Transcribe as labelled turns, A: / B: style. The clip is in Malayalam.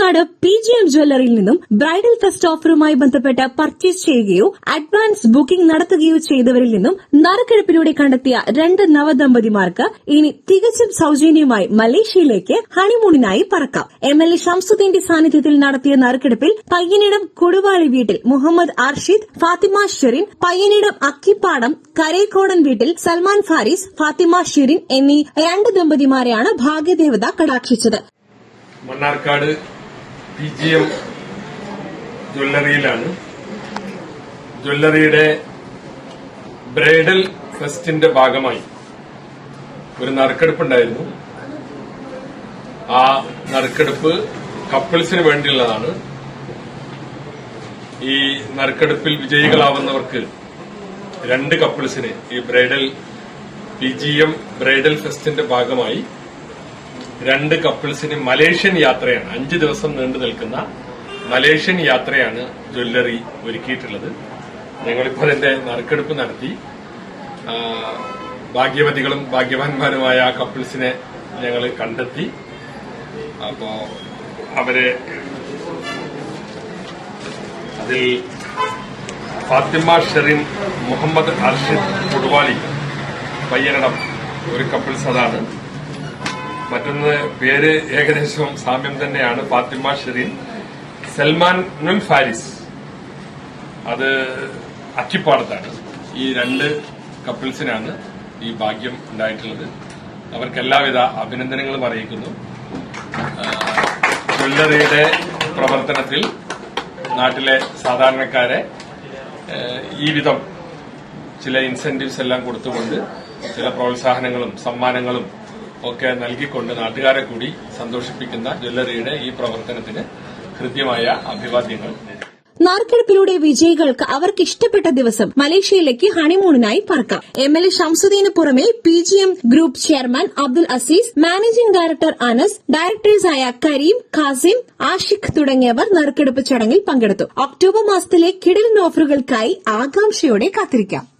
A: മണ്ണാർക്കാട് പി ജി എം ജ്വല്ലറിയിൽ നിന്നും ബ്രൈഡൽ ഫെസ്റ്റ് ഓഫറുമായി ബന്ധപ്പെട്ട് പർച്ചേസ് ചെയ്യുകയോ അഡ്വാൻസ് ബുക്കിംഗ് നടത്തുകയോ ചെയ്തവരിൽ നിന്നും നറുക്കെടുപ്പിലൂടെ കണ്ടെത്തിയ രണ്ട് നവദമ്പതിമാർക്ക് ഇനി തികച്ചും സൌജന്യമായി മലേഷ്യയിലേക്ക് ഹണിമൂണിനായി പറക്കാം. എം എൽ എ ഷംസുദ്ദീന്റെ സാന്നിധ്യത്തിൽ നടത്തിയ നറുക്കെടുപ്പിൽ പയ്യനിടം കൊടുവാളി വീട്ടിൽ മുഹമ്മദ് അർഷിദ് ഫാത്തിമ ഷെറിൻ പയ്യനിടം അക്കിപ്പാടം കരേക്കോടൻ വീട്ടിൽ സൽമാൻ ഫാരിസ് ഫാത്തിമ ഷെറിൻ എന്നീ രണ്ട് ദമ്പതിമാരെയാണ് ഭാഗ്യദേവത കടാക്ഷിച്ചത്.
B: മണ്ണാർക്കാട് പി ജി എം ജ്വല്ലറിയിലാണ്. ജ്വല്ലറിയുടെ ബ്രൈഡൽ ഫെസ്റ്റിന്റെ ഭാഗമായി ഒരു നറുക്കെടുപ്പുണ്ടായിരുന്നു. ആ നറുക്കെടുപ്പ് കപ്പിൾസിന് വേണ്ടിയുള്ളതാണ്. ഈ നറുക്കെടുപ്പിൽ വിജയികളാവുന്നവർക്ക് രണ്ട് കപ്പിൾസിന് ഈ bridal P G M bridal ഫെസ്റ്റിന്റെ ഭാഗമായി രണ്ട് കപ്പിൾസിന് മലേഷ്യൻ യാത്രയാണ്. അഞ്ച് ദിവസം നീണ്ടു നിൽക്കുന്ന മലേഷ്യൻ യാത്രയാണ് ജ്വല്ലറി ഒരുക്കിയിട്ടുള്ളത്. ഞങ്ങളിപ്പോൾ അതിന്റെ നറുക്കെടുപ്പ് നടത്തി. ഭാഗ്യവതികളും ഭാഗ്യവാന്മാരുമായ ആ കപ്പിൾസിനെ ഞങ്ങൾ കണ്ടെത്തി. അപ്പോ അവരെ അതിൽ ഫാത്തിമ ഷെറിൻ മുഹമ്മദ് അർഷിദ് കൊടുവാളി പയ്യനടം ഒരു കപ്പിൾസ് അതാണ്. മറ്റൊന്ന് പേര് ഏകദേശം സാമ്യം തന്നെയാണ് ഫാത്തിമ ഷെറിൻ. സൽമാനും ഫാരിസ്. അത് അച്ചിപ്പാടത്താണ്. ഈ രണ്ട് കപ്പിൾസിനാണ് ഈ ഭാഗ്യം ഉണ്ടായിട്ടുള്ളത്. അവർക്ക് എല്ലാവിധ അഭിനന്ദനങ്ങളും അറിയിക്കുന്നു. ജ്വല്ലറിയുടെ പ്രവർത്തനത്തിൽ നാട്ടിലെ സാധാരണക്കാരെ ഈ വിധം ചില ഇൻസെന്റീവ്സ് എല്ലാം കൊടുത്തുകൊണ്ട് ചില പ്രോത്സാഹനങ്ങളും സമ്മാനങ്ങളും ഒക്കെ നൽകിക്കൊണ്ട് നാട്ടുകാരെ കൂടി സന്തോഷിപ്പിക്കുന്ന ജ്വല്ലറിയുടെ ഈ പ്രവർത്തനത്തിന് ഹൃദ്യമായ അഭിവാദ്യങ്ങൾ.
A: നറുക്കെടുപ്പിലൂടെ വിജയികൾക്ക് അവർക്ക് ഇഷ്ടപ്പെട്ട ദിവസം മലേഷ്യയിലേക്ക് ഹണിമൂണിനായി പറക്കാം. എം എൽ എ ഷംസുദ്ദീന് പുറമെ P G M group chairman Abdul Aziz managing director Anas ഡയറക്ടേഴ്സായ Kareem Qasem Ashiq തുടങ്ങിയവർ നറുക്കെടുപ്പ് ചടങ്ങിൽ പങ്കെടുത്തു. ഒക്ടോബർ മാസത്തിലെ കിടിലൻ ഓഫറുകൾക്കായി ആകാംക്ഷയോടെ കാത്തിരിക്കാം.